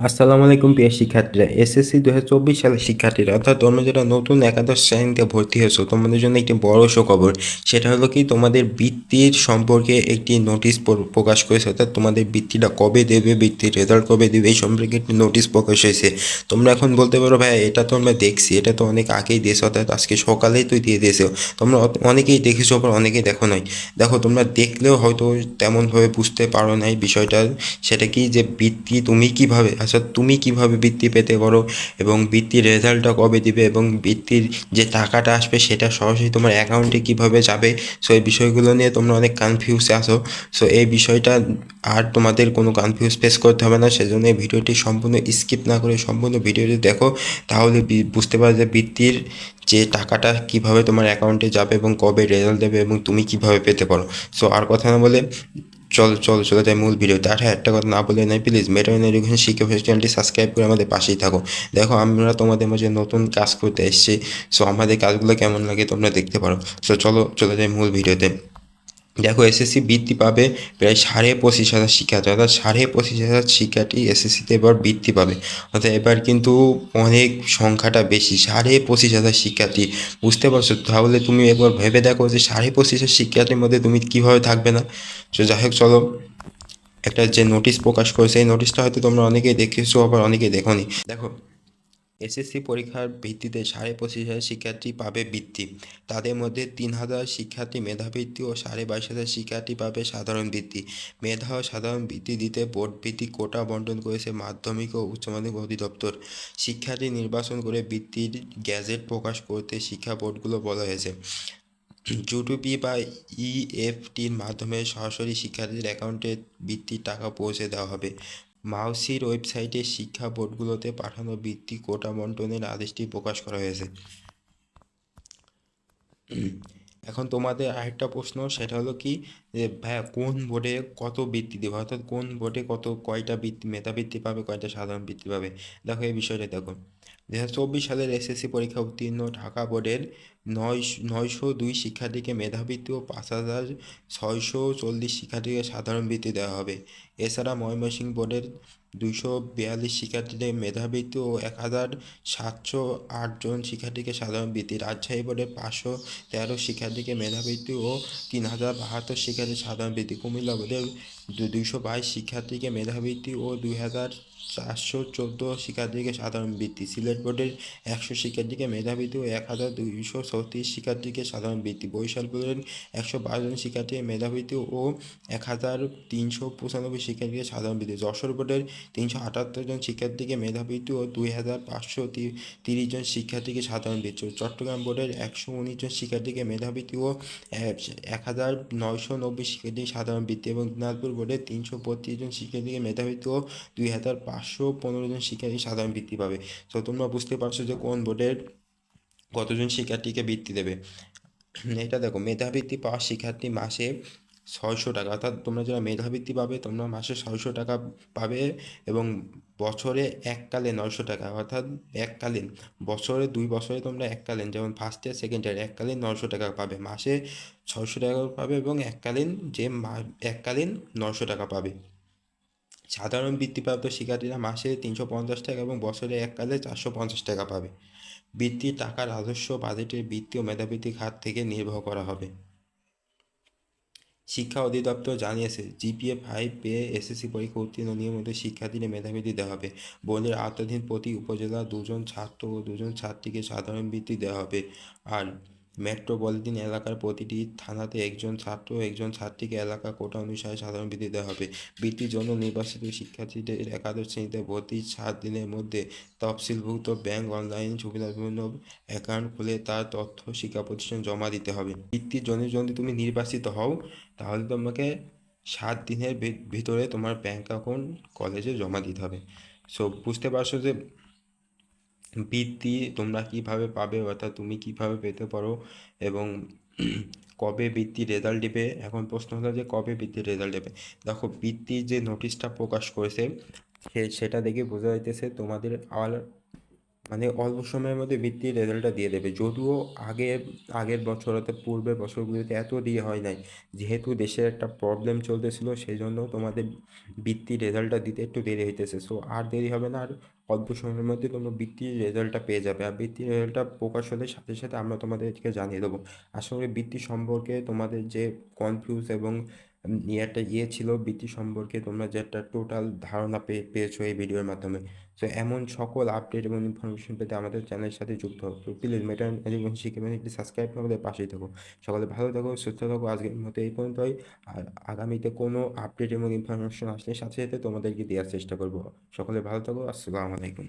আসসালামু আলাইকুম প্রিয় শিক্ষার্থীরা এসএসসি দু হাজার চব্বিশ সালের শিক্ষার্থীরা, অর্থাৎ তোমরা যারা নতুন একাদশ শ্রেণীতে ভর্তি হয়েছো, তোমাদের জন্য একটি বড় সুখবর, সেটা হলো কি তোমাদের বৃত্তির সম্পর্কে একটি নোটিশ প্রকাশ করেছে, অর্থাৎ তোমাদের বৃত্তিটা কবে দেবে, বৃত্তির রেজাল্ট কবে দেবে, এই সম্পর্কে একটি নোটিশ প্রকাশ হয়েছে। তোমরা এখন বলতে পারো, ভাই, এটা তো আমরা দেখছি, এটা তো অনেক আগেই দিয়েছে, অর্থাৎ আজকে সকালেই তুই দিয়ে দিয়েছ। তোমরা অনেকেই দেখেছ, আবার অনেকেই দেখো নাই। দেখো, তোমরা দেখলেও হয়তো তেমনভাবে বুঝতে পারো নাই বিষয়টা, সেটা কি যে বৃত্তি তুমি কীভাবে আচ্ছা তুমি কীভাবে বৃত্তি পেতে পারো এবং বৃত্তির রেজাল্টটা কবে দিবে এবং বৃত্তির যে টাকাটা আসবে সেটা সরাসরি তোমার অ্যাকাউন্টে কীভাবে যাবে? সো এই বিষয়গুলো নিয়ে তোমরা অনেক কনফিউজে আসো সো এই বিষয়টা আর তোমাদের কোনো কনফিউজ ফেস করতে হবে না। সেজন্য এই ভিডিওটি সম্পূর্ণ স্কিপ না করে সম্পূর্ণ ভিডিওটি দেখো। তাহলে বুঝতে পারবে যে বৃত্তির যে টাকাটা কীভাবে তোমার অ্যাকাউন্টে যাবে এবং কবে রেজাল্ট দেবে এবং তুমি কীভাবে পেতে পারো। সো আর কথা না বলে চল চল, চলে যায় মূল ভিডিওতে। তার হ্যাঁ একটা কথা না বলে নাই প্লিজ মেটার এডুকেশন শিক্ষা চ্যানেলটি সাবস্ক্রাইব করে আমাদের পাশেই থাকো। দেখো, আমরা তোমাদের মাঝে নতুন কাজ করতে এসেছি সো আমাদের কাজগুলো কেমন লাগে তোমরা দেখতে পারো। সো চলো, চলে যাই মূল ভিডিওতে। দেখো এসএসসি বৃত্তি পাবে প্রায় সাড়ে পঁচিশ হাজার শিক্ষার্থী, অর্থাৎ সাড়ে পঁচিশ হাজার শিক্ষার্থী এসএসসিতে এবার বৃত্তি পাবে। অর্থাৎ এবার কিন্তু অনেক সংখ্যাটা বেশি, সাড়ে পঁচিশ হাজার শিক্ষার্থী। বুঝতে পারছ? তাহলে তুমি একবার ভেবে দেখো যে সাড়ে পঁচিশ হাজার শিক্ষার্থীর মধ্যে তুমি কীভাবে থাকবে না। তো যাই হোক, চলো। একটা যে নোটিশ প্রকাশ করেছে, এই নোটিশটা হয়তো তোমরা অনেকেই দেখেছ আবার অনেকেই দেখোনি। দেখো এসএসসি পরীক্ষার ভিত্তিতে সাড়ে পঁচিশ হাজার শিক্ষার্থী পাবে বৃত্তি। তাদের মধ্যে তিন হাজার শিক্ষার্থী মেধাবৃত্তি ও সাড়ে বাইশ হাজার শিক্ষার্থী পাবে সাধারণ বৃত্তি। মেধা ও সাধারণ বৃত্তি দিতে বোর্ড ভিত্তিক কোটা বন্টন করেছে মাধ্যমিক ও উচ্চ মাধ্যমিক অধিদপ্তর। শিক্ষার্থী নির্বাচন করে বৃত্তির গ্যাজেট প্রকাশ করতে শিক্ষা বোর্ডগুলো বলা হয়েছে। জুটুপি বা ইএফটির মাধ্যমে সরাসরি শিক্ষার্থীদের অ্যাকাউন্টে বৃত্তির টাকা পৌঁছে দেওয়া হবে। মাউসির ওয়েবসাইটে শিক্ষা বোর্ডগুলোতে পাঠানো বৃত্তি কোটা বন্টনের আদেশটি প্রকাশ করা হয়েছে। এখন তোমাদের আরেকটা প্রশ্ন, সেটা হলো কি যে, ভাইয়া, কোন বোর্ডে কত বৃত্তি দেবে? অর্থাৎ কোন বোর্ডে কত, কয়টা বৃত্তি মেধাবৃত্তি পাবে, কয়টা সাধারণ বৃত্তি পাবে? দেখো এই বিষয়টা দেখো। দু হাজার চব্বিশ সালের এসএসসি পরীক্ষা উত্তীর্ণ ঢাকা বোর্ডের নয় নয়শো দুই শিক্ষার্থীকে মেধাবৃত্তি ও পাঁচ হাজার ছয়শো চল্লিশ শিক্ষার্থীকে সাধারণ বৃত্তি দেওয়া হবে। এছাড়া ময়মনসিংহ বোর্ডের দুইশো বিয়াল্লিশ শিক্ষার্থীদের মেধাবৃত্তি ও এক হাজার সাতশো আটজন শিক্ষার্থীকে সাধারণ বৃত্তি। রাজশাহী বোর্ডের পাঁচশো তেরো শিক্ষার্থীকে মেধাবৃত্তি ও তিন হাজার বাহাত্তর শিক্ষার্থী সাধারণ বৃত্তি। কুমিল্লা বোর্ডের দুইশো বাইশ শিক্ষার্থীকে মেধাবৃত্তি ও দুই হাজার চারশো চোদ্দ শিক্ষার্থীকে সাধারণ বৃত্তি, সিলেট বোর্ডের একশো শিক্ষার্থীকে মেধাবৃত্তি ও এক হাজার দুইশো ছত্রিশ শিক্ষার্থীকে সাধারণ বৃত্তি, বরিশাল বোর্ডের একশো বারো জন শিক্ষার্থীকে মেধাবৃত্তি ও এক হাজার তিনশো পঁচানব্বই শিক্ষার্থীকে সাধারণ বৃত্তি, যশোর বোর্ডের তিনশো আটাত্তর জন শিক্ষার্থীকে মেধাবৃত্তি ও দুই হাজার পাঁচশো তিরিশ জন শিক্ষার্থীকে সাধারণ বৃত্তি, চট্টগ্রাম বোর্ডের একশো উনিশ জন শিক্ষার্থীকে মেধাবৃত্তি ও এক হাজার নয়শো নব্বই শিক্ষার্থী সাধারণ বৃত্তি এবং দিনাজপুর বোর্ডের তিনশো বত্রিশ জন শিক্ষার্থীকে মেধাবৃত্তি ও দুই হাজার পাঁচশো পনেরো জন শিক্ষার্থী সাধারণ বৃত্তি পাবে। তো তোমরা বুঝতে পারছ যে কোন বোর্ডের কতজন শিক্ষার্থীকে বৃত্তি দেবে। এটা দেখো, মেধাবৃত্তি পাওয়া শিক্ষার্থী মাসে ছয়শো টাকা। অর্থাৎ তোমরা যারা মেধাবৃত্তি পাবে, তোমরা মাসে ছয়শো টাকা পাবে এবং বছরে এককালে নয়শো টাকা। অর্থাৎ এককালীন বছরে দুই বছরে তোমরা এককালীন যেমন ফার্স্ট ইয়ার সেকেন্ড ইয়ার এককালীন নয়শো টাকা পাবে। মাসে ছয়শো টাকা পাবে এবং এককালীন যে মা- এককালীন নয়শো টাকা পাবে। সাধারণ বৃত্তিপ্রাপ্ত শিক্ষার্থীরা মাসে তিনশো পঞ্চাশ টাকা এবং বছরে এককালে চারশো পঞ্চাশ টাকা পাবে। বৃত্তির টাকা রাজস্ব বাজেটের বৃত্তি ও মেধাবৃত্তি খাত থেকে নির্বাহ করা হবে। শিক্ষা অধিদপ্তর জানিয়েছে, জিপিএ ফাইভ পেয়ে এসএসসি পরীক্ষা উত্তীর্ণ নিয়মিত শিক্ষার্থীদের মেধাবৃত্তি দেওয়া হবে। বোর্ডের আওতাধীন প্রতি উপজেলা দুজন ছাত্র ও দুজন ছাত্রীকে সাধারণ বৃত্তি দেওয়া হবে। আর মেট্রোপলিটন এলাকার প্রতিটি থানাতে একজন ছাত্র একজন ছাত্রীকে এলাকা কোটা অনুসারে সাধারণ বৃত্তি দেওয়া হবে। বৃত্তির জন্য নির্বাচিত শিক্ষার্থীদের একাদশ শ্রেণীতে ভর্তি সাত দিনের মধ্যে তফসিলভুক্ত ব্যাংক অনলাইন সুবিধাপূর্ণ অ্যাকাউন্ট খুলে তার তথ্য শিক্ষা প্রতিষ্ঠান জমা দিতে হবে। বৃত্তির জন্য যদি তুমি নির্বাচিত হও, তাহলে তোমাকে সাত দিনের ভিতরে তোমার ব্যাংক অ্যাকাউন্ট কলেজে জমা দিতে হবে। সো, বুঝতে পারছ যে বৃত্তি তোমরা কীভাবে পাবে অর্থাৎ তুমি কীভাবে পেতে পারো এবং কবে বৃত্তির রেজাল্ট দেবে? এখন প্রশ্ন হলো যে কবে বৃত্তির রেজাল্ট দেবে? দেখো, বৃত্তির যে নোটিশটা প্রকাশ করেছে, সে সেটা দেখে বোঝা যাইতেছে তোমাদের আর মানে অল্প সময়ের মধ্যে বৃত্তির রেজাল্টটা দিয়ে দেবে। যদিও আগে, আগের বছর অর্থাৎ পূর্বের বছরগুলিতে এত দিয়ে হয় নাই। যেহেতু দেশের একটা প্রবলেম চলতেছিল সেই জন্য তোমাদের বৃত্তির রেজাল্টটা দিতে একটু দেরি হইতেছে। সো আর দেরি হবে না। আর অল্প সময়ের মধ্যে তোমরা বৃত্তির রেজাল্টটা পেয়ে যাবে। আর বৃত্তির রেজাল্টটা প্রকাশ হলে সাথে সাথে আমরা তোমাদেরকে জানিয়ে দেবো। আসলে বৃত্তি সম্পর্কে তোমাদের যে কনফিউজ এবং একটা ইয়ে ছিল বৃত্তি সম্পর্কে তোমরা যে একটা টোটাল ধারণা পেয়ে পেয়েছ এই ভিডিওর মাধ্যমে। সো এমন সকল আপডেট এবং ইনফরমেশন পেতে আমাদের চ্যানেলের সাথে যুক্ত হোক তো প্লিজ মেটার এডুকেশন শিখে একটি সাবস্ক্রাইব করে আমাদের পাশেই থাকো। সকালে ভালো থাকো, সুস্থ থাকো, আজকের মতো এই পর্যন্তই। আর আগামীতে কোনো আপডেট এবং ইনফরমেশন আসলে সাথে সাথে তোমাদেরকে দেওয়ার চেষ্টা করব। সকলে ভালো থাকো, আসসালামু আলাইকুম।